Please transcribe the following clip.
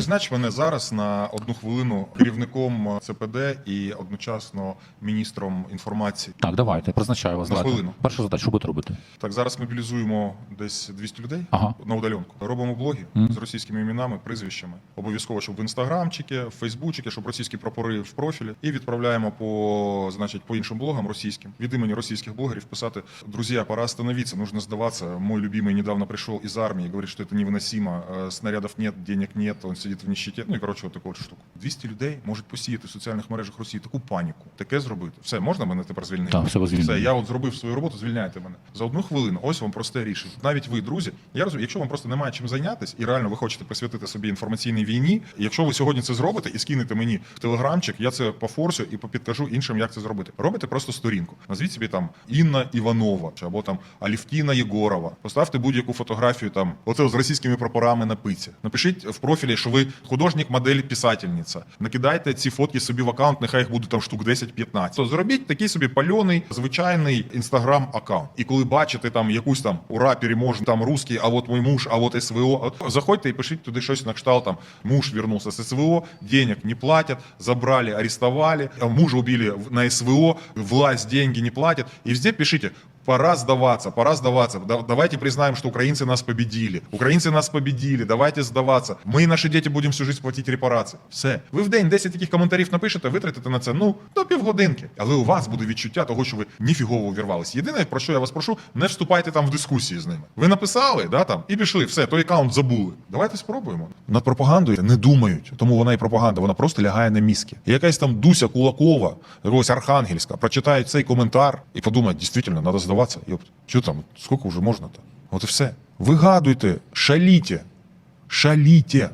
Признач мене зараз на одну хвилину керівником ЦПД і одночасно міністром інформації. Так, давайте, призначаю вас. На давайте. хвилину. Перша задача, що будете робити? Так, зараз мобілізуємо десь 200 людей Ага. на удаленку. Робимо блоги Мгм. з російськими іменами, прізвищами. Обов'язково, щоб в інстаграмчики, в фейсбучики, щоб російські прапори в профілі. І відправляємо по, значить, по іншим блогам російським. Від імені російських блогерів писати: друзі, пора остановиться, нужно сдаваться. Мой любимый недавно пришел из армии, говорит, что это невыносимо, э, снарядов нет, денег нет, он сидит в нищеті. Ну і коротше, от таку от штуку. 200 людей можуть посіяти в соціальних мережах Росії таку паніку, таке зробити. Все, можна мене тепер звільнити? Так, все. Все, я от зробив свою роботу, звільняйте мене за одну хвилину. Ось вам просте рішення. Навіть ви, друзі, я розумію, якщо вам просто немає чим зайнятися, і реально ви хочете присвятити собі інформаційній війні. Якщо ви сьогодні це зробите і скинете мені в телеграмчик, я це пофорсю і попідкажу іншим, як це зробити. Робите просто сторінку. Назвіть собі там Інна Іванова чи або там Алівтіна Єгорова. Поставте будь-яку фотографію там, оце з російськими прапорами на пиці. Напишіть в профілі, що ви художник, модель, писательниця. Накидайте ці фотки собі в аккаунт, нехай їх буде там штук 10-15. То зробіть такий собі пальоний, звичайний інстаграм аккаунт. І коли бачите там якусь там ура, переможний, там русський, а от мій муж, а от СВО. Заходьте і пишіть туди щось на кшталт там муж вернувся з СВО, денег не платять, забрали, арестовали, мужа убили на СВО, власть деньги не платит. И везде пишите, Пора сдаваться, пора сдаваться. Давайте признаем, что украинцы нас победили. Украинцы нас победили. Давайте сдаваться. Ми і наші діти будемо всю жизнь платити репарації. Все. Ви в день 10 таких коментарів напишете, витратите на це ну до півгодинки. Але у вас буде відчуття того, що ви ніфігово увірвались. Єдине, про що я вас прошу, не вступайте там в дискусії з ними. Ви написали, да там і пішли. Все, той аккаунт забули. Давайте спробуємо. Над пропагандою не думають, тому вона і пропаганда. Вона просто лягає на мізки. І якась там Дуся Кулакова, якогось Архангельська, прочитає цей коментар і подумає, дійсно, треба здаватися. Йопт, що там, скільки вже можна то? От і все. Вигадуйте, шаліте, шаліте.